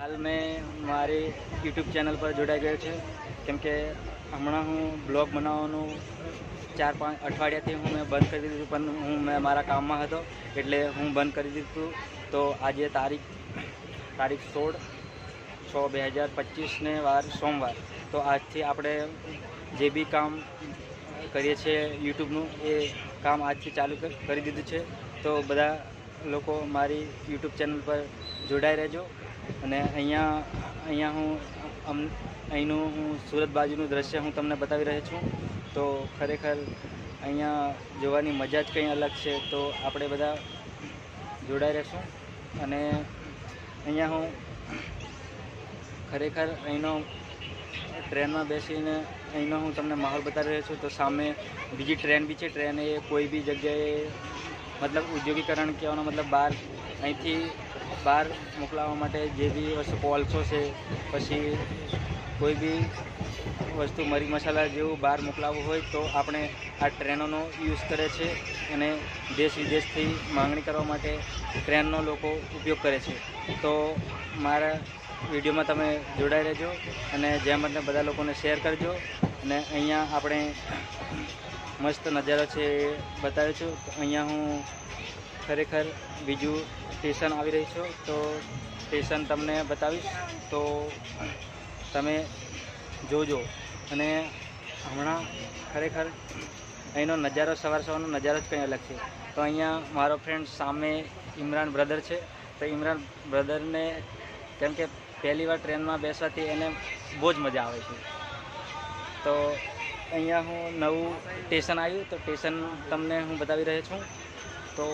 હાલ મેં મારી યુટ્યુબ ચેનલ પર જોડાઈ ગયો છે. કેમ કે હમણાં હું બ્લોગ બનાવવાનું ચાર પાંચ અઠવાડિયાથી હું મેં બંધ કરી દીધું પણ હું મેં મારા કામમાં હતો એટલે હું બંધ કરી દીધું. તો આજે તારીખ તારીખ સોળ છ બે હજાર પચીસને વાર સોમવાર. તો આજથી આપણે જે બી કામ કરીએ છીએ યુટ્યુબનું એ કામ આજથી ચાલુ કરી દીધું છે. તો બધા લોકો મારી યુટ્યુબ ચેનલ પર જોડાઈ રહેજો. અને અહીંયા અહીંયા હું અહીંનું હું સુરત બાજુનું દ્રશ્ય હું તમને બતાવી રહ્યો છું. તો ખરેખર અહીંયા જોવાની મજા જ કંઈ અલગ છે, તો આપણે બધા જોડાઈ રહેશું. અને અહીંયા હું ખરેખર અહીંનો ટ્રેનમાં બેસીને અહીંનો હું તમને માહોલ બતાવી રહ્યો છું. તો સામે બીજી ટ્રેન બી છે. ટ્રેન એ કોઈ બી જગ્યાએ મતલબ ઉદ્યોગીકરણ કહેવાનો મતલબ બહાર અહીંથી બહાર મોકલાવવા માટે જે બી વસ્તુ કોલસો છે, પછી કોઈ બી વસ્તુ મરી મસાલા જેવું બહાર મોકલાવવું હોય તો આપણે આ ટ્રેનોનો યુઝ કરે છે અને દેશ વિદેશથી માંગણી કરવા માટે ટ્રેનનો લોકો ઉપયોગ કરે છે. તો મારા વિડીયોમાં તમે જોડાઈ રહેજો અને જેમ બને બધા લોકોને શેર કરજો. અને અહીંયા આપણે મસ્ત નજારો છે એ બતાવ્યો છું. અહીંયા હું ખરેખર બીજું સ્ટેશન આવી રહી છું. તો સ્ટેશન તમને બતાવીશ. તો તમે જોજો. અને હમણાં ખરેખર અહીંનો નજારો, સવાર સવારનો નજારો જ કંઈ અલગ છે. તો અહીંયા મારો ફ્રેન્ડ સામે ઇમરાન બ્રધર છે. તો ઇમરાન બ્રધરને કેમ કે પહેલી વાર ટ્રેનમાં બેસવાથી એને બહુ જ મજા આવે છે. તો અહીંયા હું નવું સ્ટેશન આવ્યું તો સ્ટેશન તમને હું બતાવી રહ્યો છું. તો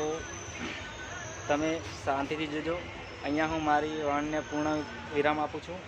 તમે શાંતિથી જજો. અહીંયા હું મારી વાણને પૂર્ણ વિરામ આપું છું.